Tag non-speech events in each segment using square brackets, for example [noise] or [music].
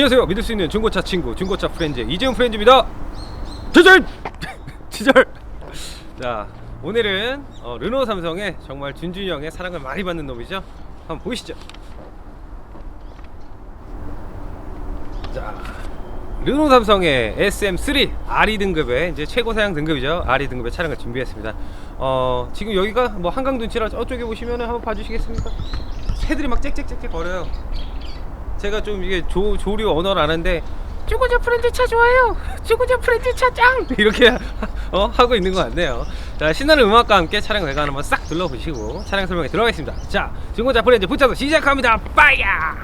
안녕하세요. 믿을 수 있는 중고차 친구, 중고차 프렌즈 이재훈 프렌즈입니다. 지절, 지절. [laughs] 자, 오늘은 어, 르노 삼성의 정말 준준이 형의 사랑을 많이 받는 놈이죠. 한번 보시죠. 자, 르노 삼성의 SM3 RE 등급의 이제 최고 사양 등급이죠. RE 등급의 차량을 준비했습니다. 어, 지금 여기가 뭐 한강 둔치라 저쪽에 보시면 한번 봐주시겠습니까? 새들이 막 짹짹짹짹 거려요. 제가 좀 이게 조, 조류 언어를 아는데 중고차 프렌즈 차 좋아요. 중고차 [laughs] 프렌즈 차 짱! [laughs] 이렇게 [laughs] 어, 하고 있는 것 같네요. 자, 신나는 음악과 함께 차량 외관 한번 싹 둘러보시고 차량 설명에 들어가겠습니다. 자, 중고차 프렌즈 붙여서 시작합니다. 빠야!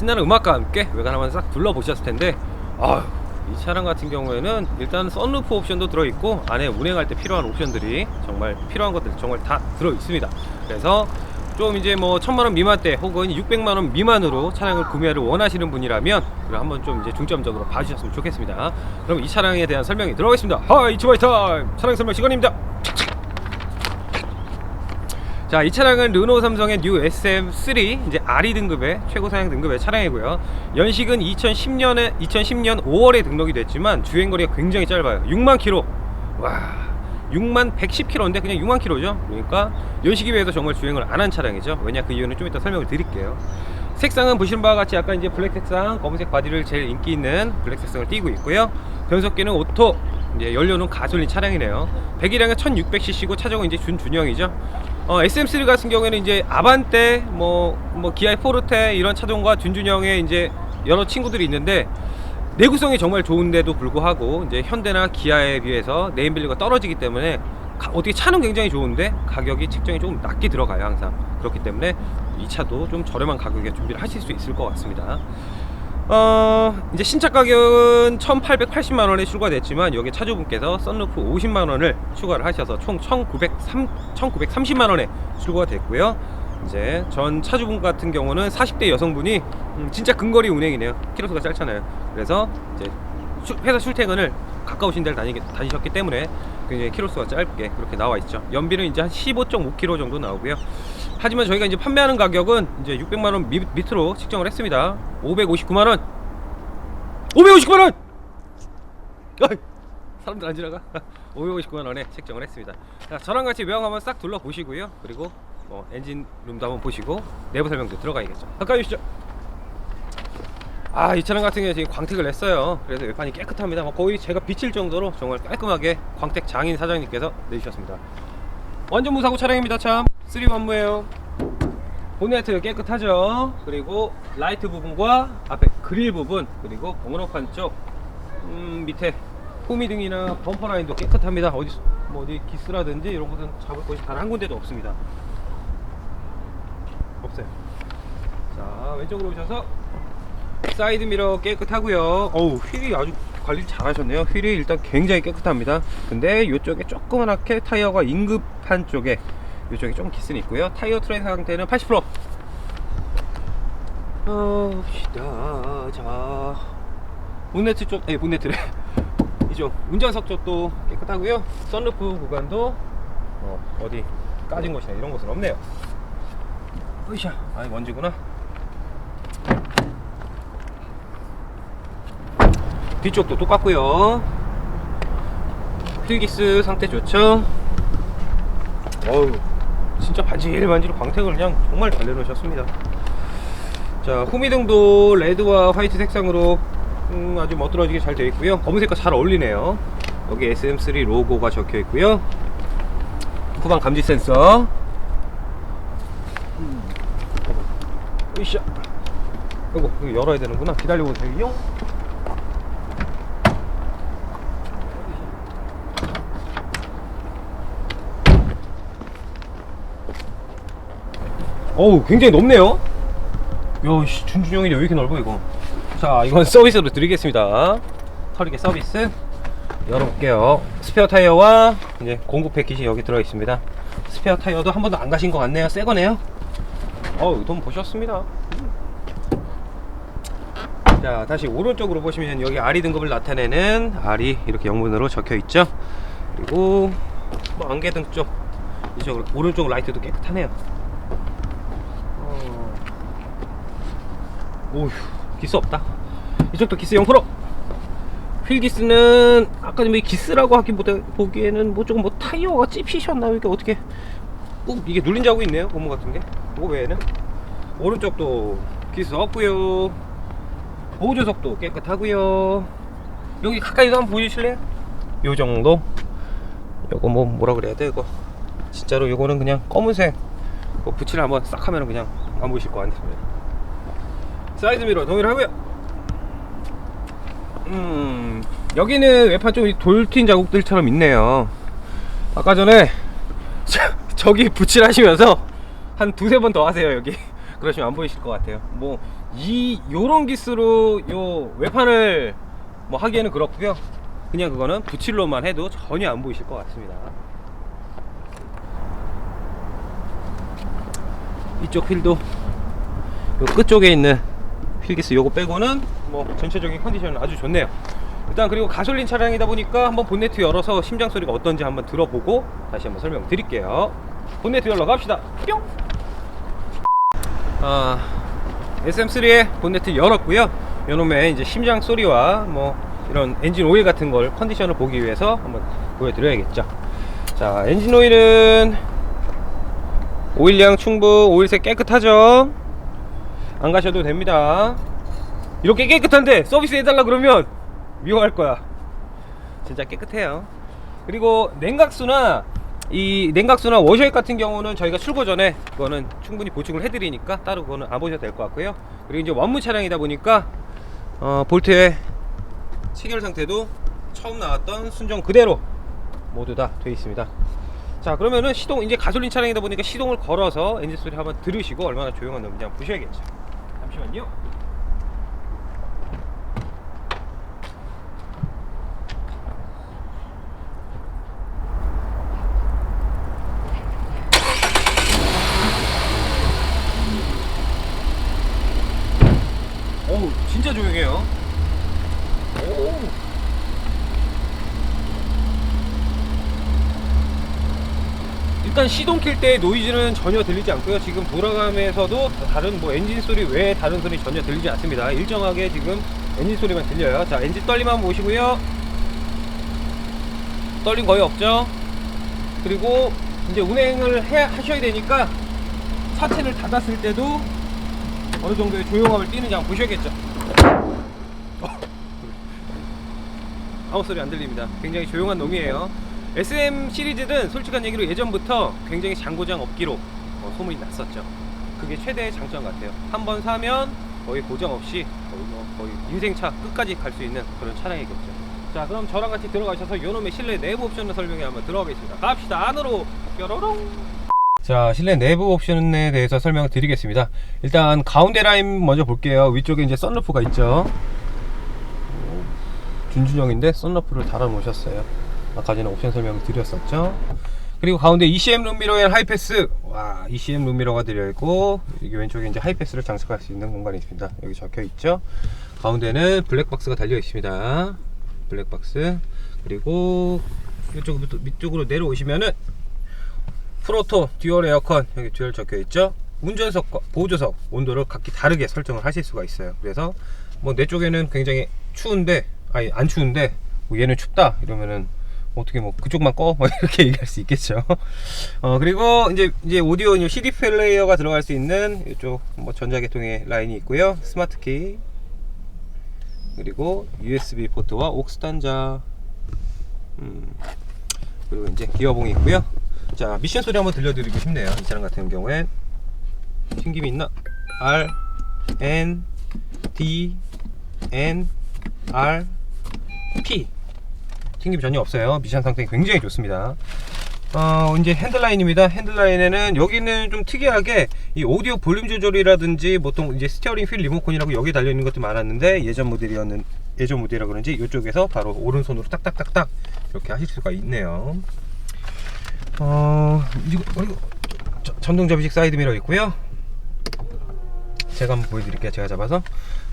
신나는 음악과 함께 외관 한번 싹 둘러보셨을 텐데 아휴 이 차량 같은 경우에는 일단 썬루프 옵션도 들어있고 안에 운행할 때 필요한 옵션들이 정말 필요한 것들 정말 다 들어있습니다. 그래서 좀 이제 뭐 천만원 미만 대 혹은 600만원 미만으로 차량을 구매를 원하시는 분이라면 한번 좀 이제 중점적으로 봐주셨으면 좋겠습니다. 그럼 이 차량에 대한 설명이 들어가겠습니다. 하이 치바이 타임 차량 설명 시간입니다 자, 이 차량은 르노 삼성의 뉴 SM3 이제 RE 등급의 최고 사양 등급의 차량이고요. 연식은 2010년에 2010년 5월에 등록이 됐지만 주행 거리가 굉장히 짧아요. 6만 킬로. 와. 6만 110km인데 그냥 6만 킬로죠. 그러니까 연식에 비해서 정말 주행을 안 한 차량이죠. 왜냐 그 이유는 좀 이따 설명을 드릴게요. 색상은 보시는 바와 같이 약간 이제 블랙 색상, 검은색 바디를 제일 인기 있는 블랙 색상을 띠고 있고요. 변속기는 오토, 이제 연료는 가솔린 차량이네요. 배기량은 1600cc고 차종은 이제 준준형이죠. 어, SM3 같은 경우에는 이제 아반떼, 뭐, 뭐 기아의 포르테 이런 차종과 준준형의 이제 여러 친구들이 있는데 내구성이 정말 좋은데도 불구하고 이제 현대나 기아에 비해서 네임밸류가 떨어지기 때문에 가- 어떻게 차는 굉장히 좋은데 가격이 측정이 조금 낮게 들어가요 항상 그렇기 때문에 이 차도 좀 저렴한 가격에 준비를 하실 수 있을 것 같습니다. 어 이제 신차 가격은 1,880만 원에 출고됐지만 여기 차주분께서 썬루프 50만 원을 추가를 하셔서 총 1,903 1,930만 원에 출고가 됐고요. 이제 전 차주분 같은 경우는 40대 여성분이 음, 진짜 근거리 운행이네요. 키로수가 짧잖아요. 그래서 이제 출- 회사 출퇴근을 가까우신 데를 다니, 다니셨기 때문에 굉장히 키로수가 짧게 그렇게 나와 있죠. 연비는 이제 한 15.5km 정도 나오고요. 하지만 저희가 이제 판매하는 가격은 이제 600만 원 미, 밑으로 측정을 했습니다. 559만 원. 559만 원. 사람들 안 지나가. [laughs] 559만 원에 책정을 했습니다. 자, 저랑 같이 외형 한번 싹 둘러 보시고요. 그리고 뭐 엔진 룸도 한번 보시고 내부 설명도 들어가야겠죠. 가까이 오시죠. 아, 이 차량 같은 경우에 지금 광택을 냈어요. 그래서 외판이 깨끗합니다. 뭐 거의 제가 비칠 정도로 정말 깔끔하게 광택 장인 사장님께서 내주셨습니다. 완전 무사고 차량입니다. 참 쓰리 완무예요. 보네트 깨끗하죠. 그리고 라이트 부분과 앞에 그릴 부분 그리고 번호판 쪽 음, 밑에 호미등이나 범퍼 라인도 깨끗합니다. 어디 뭐 어디 기스라든지 이런 것은 잡을 곳이 단 한 군데도 없습니다. 없어요. 자 왼쪽으로 오셔서 사이드 미러 깨끗하고요. 어우 휠이 아주 관리 잘하셨네요. 휠이 일단 굉장히 깨끗합니다. 근데 이쪽에 조그맣게 타이어가 인급한 쪽에 이쪽에 좀 기스는 있고요. 타이어 트레이 상태는 80%. 어, 봅시다. 자, 본네트 쪽, 예, 본네트래. [laughs] 이쪽 운전석 쪽도 깨끗하고요. 썬루프 구간도 어, 어디 까진 곳이나 이런 곳은 없네요. 으쌰, 아니 먼지구나. 뒤쪽도 똑같고요. 휠기스 상태 좋죠. 어우, 진짜 반질반질 광택을 그냥 정말 잘 내놓으셨습니다. 자, 후미등도 레드와 화이트 색상으로 음, 아주 멋들어지게 잘 되어 있고요. 검은색과 잘 어울리네요. 여기 SM3 로고가 적혀 있고요. 후방 감지 센서. 음, 으쌰. 이거 이거 열어야 되는구나. 기다려보세요. 어우 굉장히 높네요. 야씨 준준형이 왜 이렇게 넓어 이거? 자 이건 [laughs] 서비스로 드리겠습니다. 털리게 서비스. 열어볼게요. 스페어 타이어와 이제 공구 패키지 여기 들어있습니다. 스페어 타이어도 한 번도 안 가신 것 같네요. 새 거네요. 어우 돈 보셨습니다. 자 다시 오른쪽으로 보시면 여기 아리 등급을 나타내는 아리 이렇게 영문으로 적혀 있죠? 그리고 뭐 안개등 쪽 이쪽으로 오른쪽 라이트도 깨끗하네요 오휴 기스 없다. 이쪽도 기스 0% 휠기스는 아까 뭐 기스라고 하기보다 보기에는 뭐 조금 뭐 타이어가 찝히셨나요? 이게 어떻게? 꾹 이게 눌린 자국이 있네요 고무 같은 게. 그거 외에는. 오른쪽도 기스 없고요. 보조석도 깨끗하고요. 여기 가까이서 한번 보여주실래요? 요 정도? 요거 뭐 뭐라 그래야 돼 이거? 진짜로 요거는 그냥 검은색 뭐 붙이를 한번 싹 하면 그냥 안 보이실 것 같습니다 사이드 미러 동일하고요. 음 여기는 외판 좀 돌튄 자국들처럼 있네요. 아까 전에 [laughs] 저 기 붙일 하시면서 한 두세 번 더 하세요 여기. [laughs] 그러시면 안 보이실 것 같아요. 뭐 이 요런 기스로 요 외판을 뭐 하기에는 그렇고요. 그냥 그거는 붙일로만 해도 전혀 안 보이실 것 같습니다. 이쪽 휠도 요 끝쪽에 있는 휠기스 요거 빼고는 뭐 전체적인 컨디션은 아주 좋네요. 일단 그리고 가솔린 차량이다 보니까 한번 본네트 열어서 심장 소리가 어떤지 한번 들어보고 다시 한번 설명 드릴게요. 본네트 열러 갑시다. 뿅! 아, SM3의 본네트 열었고요. 요놈의 이제 심장 소리와 뭐 이런 엔진 오일 같은 걸 컨디션을 보기 위해서 한번 보여드려야겠죠. 자 엔진 오일은 오일량 충분 오일색 깨끗하죠 안 가셔도 됩니다. 이렇게 깨끗한데 서비스 해달라 그러면 미워할 거야. 진짜 깨끗해요. 그리고 냉각수나 이 냉각수나 워셔액 같은 경우는 저희가 출고 전에 그거는 충분히 보충을 해드리니까 따로 그거는 안 보셔도 될 것 같고요. 그리고 이제 원무 차량이다 보니까 어, 볼트의 체결 상태도 처음 나왔던 순정 그대로 모두 다 되어 있습니다. 자 그러면은 시동 이제 가솔린 차량이다 보니까 시동을 걸어서 엔진 소리 한번 들으시고 얼마나 조용한 놈인지 한번 보셔야겠죠 잠시만요. 어우 진짜 조용해요 오. 일단 시동 킬 때 노이즈는 전혀 들리지 않고요. 지금 돌아가면서도 다른 뭐 엔진 소리 외에 다른 소리 전혀 들리지 않습니다. 일정하게 지금 엔진 소리만 들려요. 자 엔진 떨림 한번 보시고요. 떨림 거의 없죠? 그리고 이제 운행을 해, 하셔야 되니까 차체를 닫았을 때도 어느 정도의 조용함을 띠는지 한번 보셔야겠죠? 아무 소리 안 들립니다. 굉장히 조용한 놈이에요. SM 시리즈는 솔직한 얘기로 예전부터 굉장히 장고장 없기로 어, 소문이 났었죠. 그게 최대의 장점 같아요. 한 번 사면 거의 고장 없이 거의, 뭐 거의 인생차 끝까지 갈 수 있는 그런 차량이겠죠. 자, 그럼 저랑 같이 들어가셔서 요놈의 실내 내부 옵션을 설명해 한번 들어가겠습니다. 갑시다. 안으로 뾰로롱. 자, 실내 내부 옵션에 대해서 설명을 드리겠습니다. 일단 가운데 라인 먼저 볼게요. 위쪽에 이제 썬루프가 있죠. 준준형인데 썬루프를 달아 놓으셨어요 아까 전에 옵션 설명을 드렸었죠? 그리고 가운데 ECM 룸미러에 하이패스. 와 ECM 룸미러가 들어있고 여기 왼쪽에 이제 하이패스를 장착할 수 있는 공간이 있습니다. 여기 적혀 있죠? 가운데는 블랙박스가 달려 있습니다. 블랙박스. 그리고 이쪽부터 밑쪽으로 내려오시면은 프로토 듀얼 에어컨 여기 듀얼 적혀 있죠? 운전석과 보조석 온도를 각기 다르게 설정을 하실 수가 있어요. 그래서 뭐 내 쪽에는 굉장히 추운데 아니 안 추운데 뭐 얘는 춥다 이러면은 어떻게 뭐 그쪽만 꺼? 뭐 [laughs] 이렇게 얘기할 수 있겠죠. 어 그리고 이제 이제 오디오 CD 플레이어가 들어갈 수 있는 이쪽 뭐 전자계통의 라인이 있고요. 스마트 키 그리고 USB 포트와 옥스 단자 음, 그리고 이제 기어봉이 있고요. 자 미션 소리 한번 들려드리고 싶네요. 이 차량 같은 경우엔 튕김이 있나? R N D N R P 튕김 전혀 없어요 미션 상태 굉장히 좋습니다 어, 이제 핸들라인입니다. 핸들라인에는 여기는 좀 특이하게 이 오디오 볼륨 조절이라든지 보통 이제 스티어링 휠 리모컨이라고 여기 달려 있는 것도 많았는데 예전 모델이었는 예전 모델이라 그런지 이쪽에서 바로 오른손으로 딱딱딱딱 이렇게 하실 수가 있네요. 어, 이거, 어, 이거 저- 전동 접이식 사이드 미러 있고요. 제가 한번 보여드릴게요. 제가 잡아서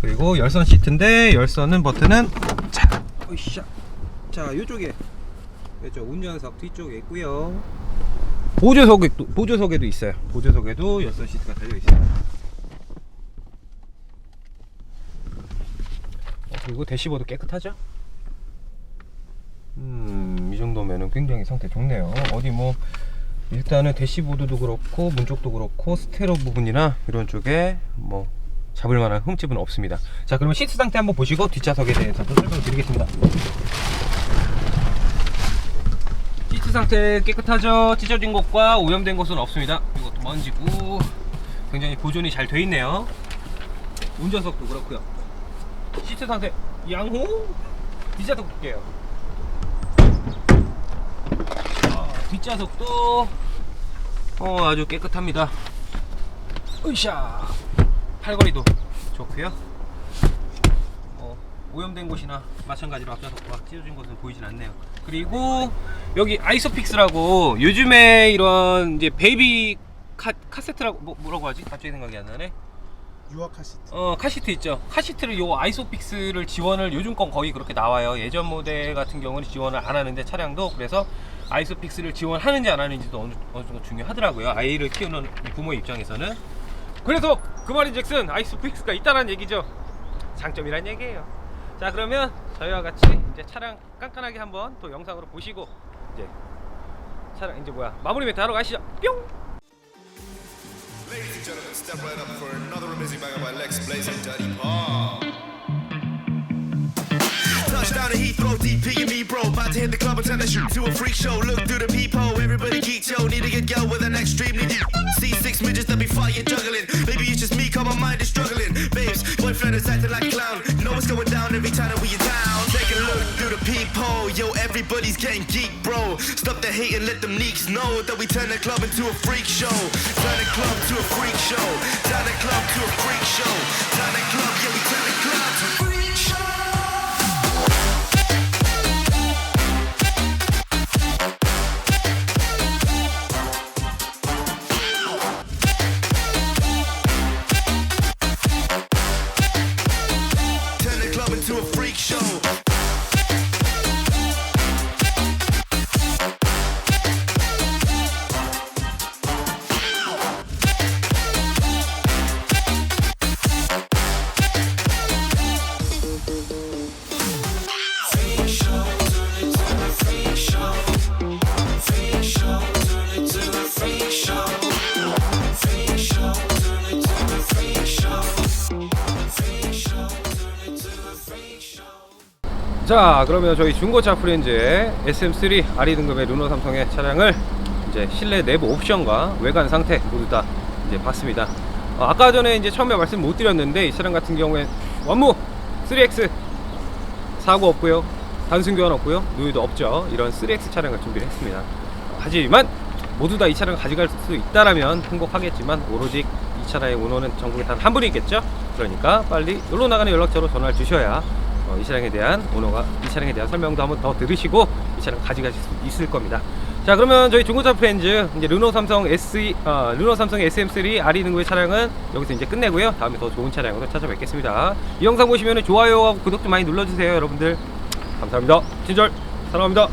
그리고 열선 시트인데 열선은 버튼은 자, 으쌰. 자, 이쪽에 이쪽 운전석 뒤쪽에 있고요. 보조석에도 보조석에도 있어요. 보조석에도 열선 시트가 달려 있습니다. 어, 그리고 대시보드 깨끗하죠? 음, 이 정도면은 굉장히 상태 좋네요. 어디 뭐 일단은 대시보드도 그렇고 문 쪽도 그렇고 스테레오 부분이나 이런 쪽에 뭐 잡을 만한 흠집은 없습니다. 자, 그러면 시트 상태 한번 보시고 뒷좌석에 대해서도 설명드리겠습니다. 상태 깨끗하죠? 찢어진 것과 오염된 것은 없습니다. 이것도 먼지고 굉장히 보존이 잘 돼 있네요. 운전석도 그렇고요. 시트 상태 양호. 뒷좌석 볼게요. 아, 뒷좌석도 어, 아주 깨끗합니다. 으쌰. 팔걸이도 좋고요. 어, 오염된 곳이나 마찬가지로 앞좌석과 찢어진 것은 보이진 않네요. 그리고 여기 아이소픽스라고 요즘에 이런 이제 베이비 카, 카세트라고 뭐, 뭐라고 하지? 갑자기 생각이 안 나네. 유아 카 시트. 어 카시트 있죠. 카시트를 요 아이소픽스를 지원을 요즘 건 거의 그렇게 나와요. 예전 모델 같은 경우는 지원을 안 하는데 차량도 그래서 아이소픽스를 지원하는지 안 하는지도 어느, 어느 정도 중요하더라고요. 아이를 키우는 이 부모의 입장에서는. 그래서 그 말인즉슨 아이소픽스가 있다는 얘기죠. 장점이란 얘기예요 자 그러면 저희와 같이 이제 차량 깐깐하게 한번 또 영상으로 보시고 이제 차량 이제 뭐야 마무리 멘트 하러 가시죠 뿅 Ladies and gentlemen, step right up for another amazing banger by Lex Blaze and Daddy Paul. Touchdown to Heathrow, DP and me, bro. About to hit the club and turn that shit to a freak show. Look through the peephole, everybody geek, yo. Need to get girl with an extremely deep. See six midgets that be fighting, juggling. Maybe it's just me, cause my mind is struggling. Babes, boyfriend is acting like a clown. Know what's going down every time that we in town. Take a look through the peephole, yo. Everybody's getting geek, bro. Stop the hate and let them leaks know that we turn the club into a freak show. Turn the club to a freak show. Turn the club to a freak show. Turn the club, yeah, we turn the club to 자 그러면 저희 중고차 프렌즈의 SM3 RE 등급의 르노 삼성의 차량을 이제 실내 내부 옵션과 외관 상태 모두 다 이제 봤습니다. 어, 아까 전에 이제 처음에 말씀 못 드렸는데 이 차량 같은 경우에 완무 3X 사고 없고요. 단순 교환 없고요. 누유도 없죠. 이런 3X 차량을 준비를 했습니다. 하지만 모두 다 이 차량을 가져갈 수 있다라면 행복하겠지만 오로지 이 차량의 오너는 전국에 단 한 분이겠죠? 그러니까 빨리 놀러 나가는 연락처로 전화를 주셔야 어, 이 차량에 대한 오너가 이 차량에 대한 설명도 한번 더 들으시고 이 차량 가져가실 수 있을 겁니다. 자 그러면 저희 중고차 프렌즈 이제 르노 삼성 SE 어, 르노 삼성 SM3 RE 등급의 차량은 여기서 이제 끝내고요. 다음에 더 좋은 차량으로 찾아뵙겠습니다. 이 영상 보시면 좋아요하고 구독 좀 많이 눌러주세요, 여러분들. 감사합니다. 친절 사랑합니다.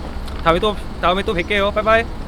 다음에 또 다음에 또 뵐게요. 바이바이.